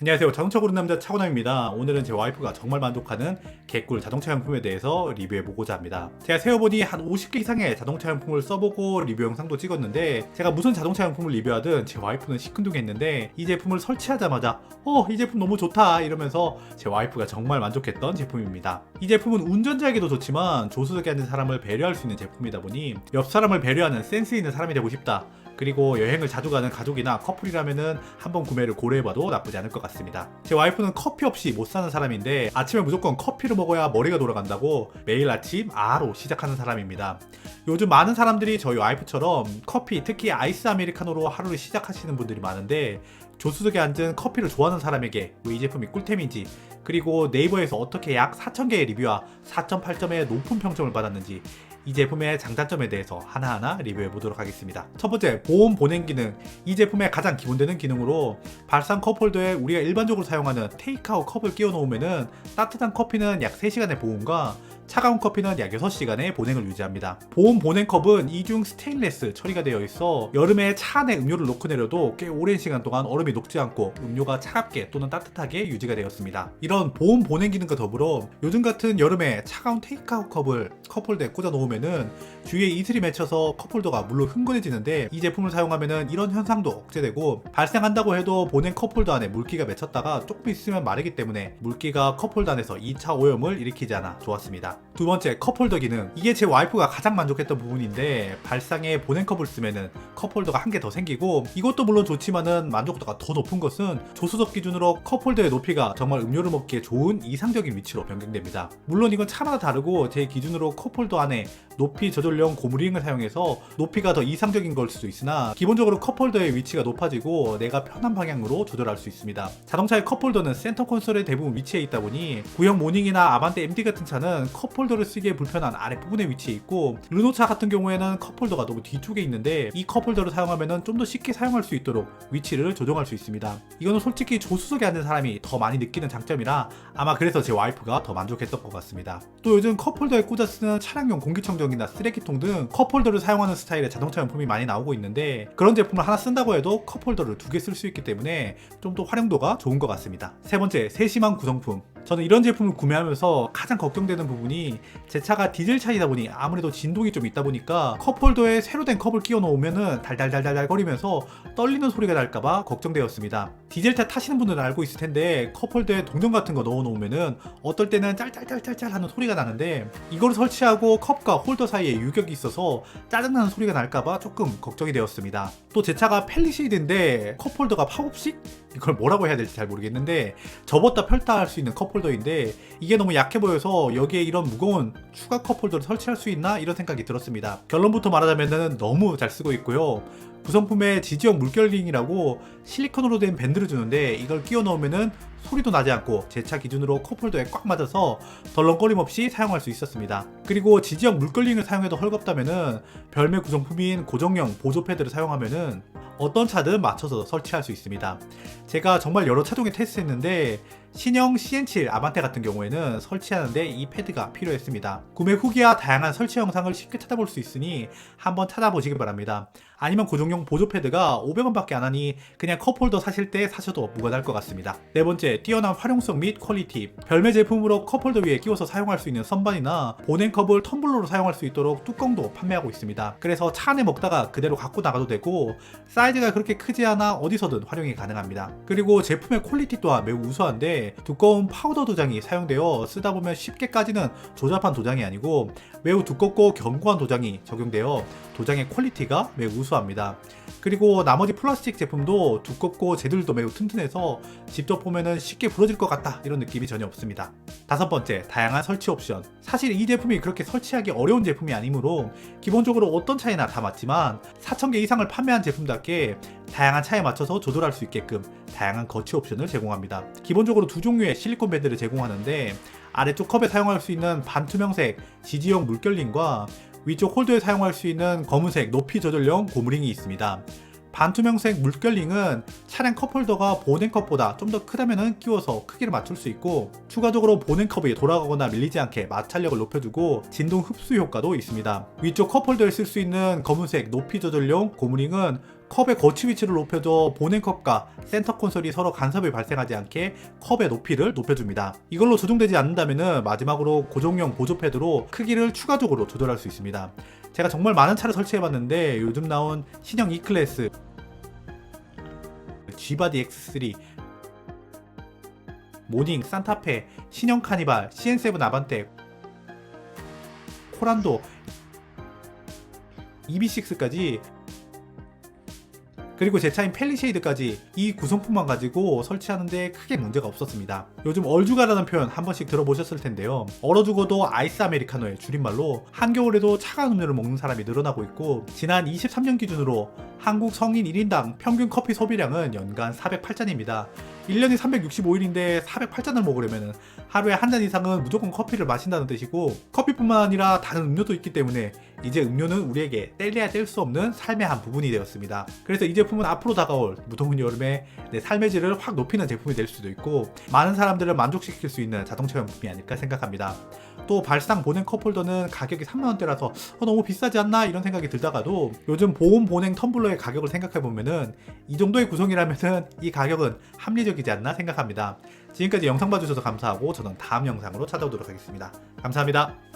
안녕하세요. 자동차 고른 남자 차고남입니다. 오늘은 제 와이프가 정말 만족하는 개꿀 자동차 용품에 대해서 리뷰해보고자 합니다. 제가 세어보니 한 50개 이상의 자동차 용품을 써보고 리뷰 영상도 찍었는데 제가 무슨 자동차 용품을 리뷰하든 제 와이프는 시큰둥했는데 이 제품을 설치하자마자 어, 이 제품 너무 좋다 이러면서 제 와이프가 정말 만족했던 제품입니다. 이 제품은 운전자에게도 좋지만 조수석에 앉은 사람을 배려할 수 있는 제품이다 보니 옆 사람을 배려하는 센스 있는 사람이 되고 싶다. 그리고 여행을 자주 가는 가족이나 커플이라면은 한번 구매를 고려해봐도 나쁘지 않을 것 같습니다. 제 와이프는 커피 없이 못 사는 사람인데 아침에 무조건 커피를 먹어야 머리가 돌아간다고 매일 아침 아로 시작하는 사람입니다. 요즘 많은 사람들이 저희 와이프처럼 커피, 특히 아이스 아메리카노로 하루를 시작하시는 분들이 많은데 조수석에 앉은 커피를 좋아하는 사람에게 왜이 제품이 꿀템인지 그리고 네이버에서 어떻게 약 4,000개의 리뷰와 4.8점의 높은 평점을 받았는지 이 제품의 장단점에 대해서 하나하나 리뷰해 보도록 하겠습니다. 첫 번째, 보온 보냉 기능. 이 제품의 가장 기본되는 기능으로 발상 컵홀더에 우리가 일반적으로 사용하는 테이크아웃 컵을 끼워 놓으면은 따뜻한 커피는 약 3시간의 보온과 차가운 커피는 약 6시간의 보냉을 유지합니다. 보온 보냉 컵은 이중 스테인레스 처리가 되어 있어 여름에 차 안에 음료를 놓고 내려도 꽤 오랜 시간 동안 얼음이 녹지 않고 음료가 차갑게 또는 따뜻하게 유지가 되었습니다. 이런 보온 보냉 기능과 더불어 요즘 같은 여름에 차가운 테이크아웃 컵을 컵홀더에 꽂아 놓으면은 주위에 이슬이 맺혀서 컵홀더가 물론 흥건해지는데 이 제품을 사용하면은 이런 현상도 억제되고 발생한다고 해도 보냉 컵홀더 안에 물기가 맺혔다가 조금 있으면 마르기 때문에 물기가 컵홀더 안에서 2차 오염을 일으키지 않아 좋았습니다. 두 번째 컵홀더 기능 이게 제 와이프가 가장 만족했던 부분인데 발상에 보냉 컵을 쓰면은 컵홀더가 한 개 더 생기고 이것도 물론 좋지만은 만족도가 더 높은 것은 조수석 기준으로 컵홀더의 높이가 정말 음료를 먹기에 좋은 이상적인 위치로 변경됩니다. 물론 이건 차마다 다르고 제 기준으로 컵홀더 안에 높이 조절용 고무링을 사용해서 높이가 더 이상적인 걸 수도 있으나 기본적으로 컵홀더의 위치가 높아지고 내가 편한 방향으로 조절할 수 있습니다. 자동차의 컵홀더는 센터 콘솔에 대부분 위치해 있다 보니 구형 모닝이나 아반떼 MD 같은 차는 컵 홀더를 쓰기에 불편한 아랫부분에 위치해 있고 르노차 같은 경우에는 컵홀더가 너무 뒤쪽에 있는데 이 컵홀더를 사용하면 좀 더 쉽게 사용할 수 있도록 위치를 조정할 수 있습니다. 이거는 솔직히 조수석에 앉은 사람이 더 많이 느끼는 장점이라 아마 그래서 제 와이프가 더 만족했던 것 같습니다. 또 요즘 컵홀더에 꽂아 쓰는 차량용 공기청정기나 쓰레기통 등 컵홀더를 사용하는 스타일의 자동차 용품이 많이 나오고 있는데 그런 제품을 하나 쓴다고 해도 컵홀더를 두 개 쓸 수 있기 때문에 좀 더 활용도가 좋은 것 같습니다. 세 번째, 세심한 구성품. 저는 이런 제품을 구매하면서 가장 걱정되는 부분이 제 차가 디젤 차이다 보니 아무래도 진동이 좀 있다 보니까 컵홀더에 새로 된 컵을 끼워 놓으면은 달달달달달 거리면서 떨리는 소리가 날까봐 걱정되었습니다. 디젤 차 타시는 분들은 알고 있을 텐데 컵홀더에 동전 같은 거 넣어 놓으면은 어떨 때는 짤짤짤짤짤 하는 소리가 나는데 이걸 설치하고 컵과 홀더 사이에 유격이 있어서 짜증나는 소리가 날까봐 조금 걱정이 되었습니다. 또 제 차가 펠리쉐이드인데 컵홀더가 파급식? 이걸 뭐라고 해야 될지 잘 모르겠는데 접었다 펼다 할 수 있는 컵홀더인데 이게 너무 약해 보여서 여기에 이런 무거운 추가 컵홀더를 설치할 수 있나 이런 생각이 들었습니다. 결론부터 말하자면 너무 잘 쓰고 있고요. 구성품에 지지형 물결링이라고 실리콘으로 된 밴드를 주는데 이걸 끼워 넣으면은 소리도 나지 않고 제 차 기준으로 컵홀더에 꽉 맞아서 덜렁거림 없이 사용할 수 있었습니다. 그리고 지지형 물걸링을 사용해도 헐겁다면은 별매 구성품인 고정형 보조 패드를 사용하면은 어떤 차든 맞춰서 설치할 수 있습니다. 제가 정말 여러 차종에 테스트했는데 신형 CN7 아반떼 같은 경우에는 설치하는데 이 패드가 필요했습니다. 구매 후기와 다양한 설치 영상을 쉽게 찾아볼 수 있으니 한번 찾아보시기 바랍니다. 아니면 고정용 보조 패드가 500원밖에 안 하니 그냥 컵홀더 사실 때 사셔도 무관할 것 같습니다. 네 번째, 뛰어난 활용성 및 퀄리티. 별매 제품으로 컵홀더 위에 끼워서 사용할 수 있는 선반이나 보냉컵을 텀블러로 사용할 수 있도록 뚜껑도 판매하고 있습니다. 그래서 차 안에 먹다가 그대로 갖고 나가도 되고 사이즈가 그렇게 크지 않아 어디서든 활용이 가능합니다. 그리고 제품의 퀄리티 또한 매우 우수한데 두꺼운 파우더 도장이 사용되어 쓰다 보면 쉽게 까지는 조잡한 도장이 아니고 매우 두껍고 견고한 도장이 적용되어 도장의 퀄리티가 매우 우수합니다. 그리고 나머지 플라스틱 제품도 두껍고 재질도 매우 튼튼해서 직접 보면은 쉽게 부러질 것 같다 이런 느낌이 전혀 없습니다. 다섯 번째, 다양한 설치 옵션. 사실 이 제품이 그렇게 설치하기 어려운 제품이 아니므로 기본적으로 어떤 차이나 다 맞지만 4,000개 이상을 판매한 제품답게 다양한 차에 맞춰서 조절할 수 있게끔 다양한 거치 옵션을 제공합니다. 기본적으로 두 종류의 실리콘 밴드를 제공하는데 아래쪽 컵에 사용할 수 있는 반투명색 지지형 물결링과 위쪽 홀더에 사용할 수 있는 검은색 높이 조절용 고무링이 있습니다. 반투명색 물결링은 차량 컵홀더가 보냉컵보다 좀 더 크다면 끼워서 크기를 맞출 수 있고 추가적으로 보냉컵이 돌아가거나 밀리지 않게 마찰력을 높여주고 진동 흡수 효과도 있습니다. 위쪽 컵홀더에 쓸 수 있는 검은색 높이 조절용 고무링은 컵의 거치 위치를 높여줘 보냉컵과 센터 콘솔이 서로 간섭이 발생하지 않게 컵의 높이를 높여줍니다. 이걸로 조정되지 않는다면 마지막으로 고정형 보조 패드로 크기를 추가적으로 조절할 수 있습니다. 제가 정말 많은 차를 설치해봤는데 요즘 나온 신형 E클래스 G바디 X3 모닝, 산타페, 신형 카니발, CN7 아반떼, 코란도, EB6까지 그리고 제 차인 펠리쉐이드까지 이 구성품만 가지고 설치하는데 크게 문제가 없었습니다. 요즘 얼죽아라는 표현 한 번씩 들어보셨을 텐데요. 얼어 죽어도 아이스 아메리카노의 줄임말로 한겨울에도 차가운 음료를 먹는 사람이 늘어나고 있고 지난 23년 기준으로 한국 성인 1인당 평균 커피 소비량은 연간 408잔입니다. 1년이 365일인데 408잔을 먹으려면 하루에 한 잔 이상은 무조건 커피를 마신다는 뜻이고 커피뿐만 아니라 다른 음료도 있기 때문에 이제 음료는 우리에게 뗄래야 뗄 수 없는 삶의 한 부분이 되었습니다. 그래서 이 제품은 앞으로 다가올 무더운 여름에 내 삶의 질을 확 높이는 제품이 될 수도 있고 많은 사람들을 만족시킬 수 있는 자동차 용품이 아닐까 생각합니다. 또 발상 보냉 컵홀더는 가격이 3만원대라서 어, 너무 비싸지 않나 이런 생각이 들다가도 요즘 보온 보냉 텀블러의 가격을 생각해보면은 이 정도의 구성이라면은 이 가격은 합리적이지 않나 생각합니다. 지금까지 영상 봐주셔서 감사하고 저는 다음 영상으로 찾아오도록 하겠습니다. 감사합니다.